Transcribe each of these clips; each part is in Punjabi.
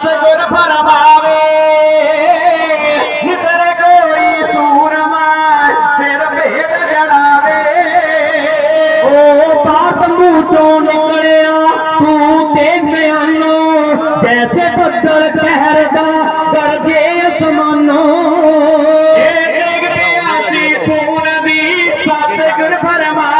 ਸਤਿਗੁਰ ਫਰਮਾਵੇ ਜਿਤਰ ਕੋਈ ਸੂਰਮਾ ਸਿਰ ਭੇਦ ਜੜਾਵੇ ਉਹ ਬਾਤ ਮੂੰਹ ਤੋਂ ਨਿਕਲਿਆ, ਤੂੰ ਤੇ ਬਿਆਨੋ ਜੈਸੇ ਬੱਦਲ ਕਹਿਰ ਦਾ ਗਰਜੇ ਅਸਮਾਨੋ। ਇਹ ਡਿਗ ਪਿਆਸੀ ਖੂਨ ਦੀ ਸਤਿਗੁਰ ਫਰਮਾਵੇ।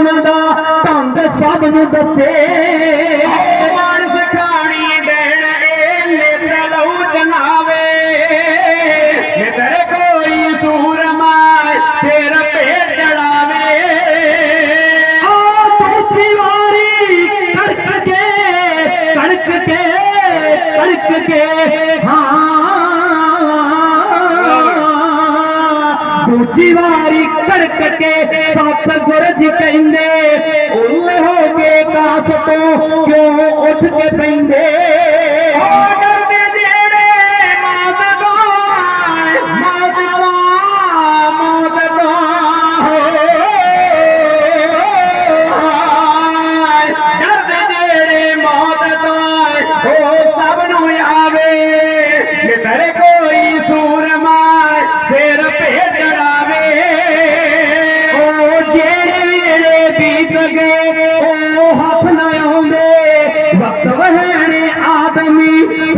से पूजी वरी कणिक कणिक कणिक सतगुरे ڙي جهڙي موت سڀ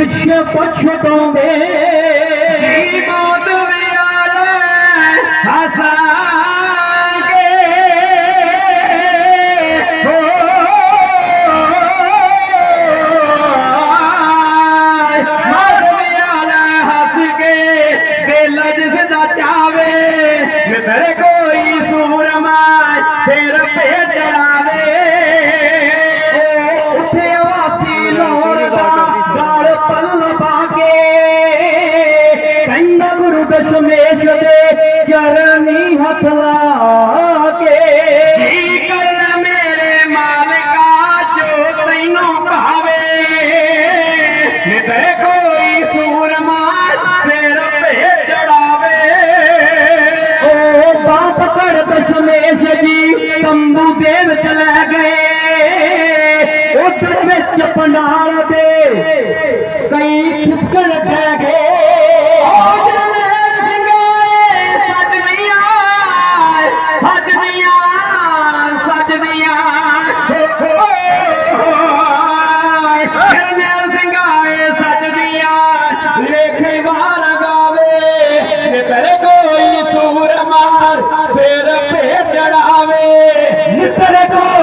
ਪਿੱਛੇ ਪਛਤਾਉਂਦੇ ਮੌਤ ਵਿਆਲੇ ਹਸਾਂਗੇ। ਹੋ। ਮੌਤ ਵਿਆਲੇ ਹੱਸ ਕੇ ਦਿਲ ਜਿਸ ਦਾ ਚਾਵੇ ਮਿੱਤਰ ਚਰਨੀ ਹੱਥ ਲਾ ਕੇ। ਕੀ ਕਰਨ ਮੇਰੇ ਮਾਲਕਾ ਜੋ ਤੈਨੂੰ ਭਾਵੇ ਨਿਤਰ ਕੋਈ ਸੂਰਮਾ ਸਿਰ ਭੇਟ ਚੜਾਵੇ। ਉਹ ਬਾਪ ਘੜ ਦਸ਼ਮੇਸ਼ ਜੀ ਤੰਬੂ ਦੇ ਵਿੱਚ ਲੈ ਗਏ। ਉਧਰ ਵਿੱਚ ਪੰਡਾਲ ਦੇ ਕਈ ਖਿਸਕਣ ਰਹਿ ਗਏ। ਉਹ ਸੂਰ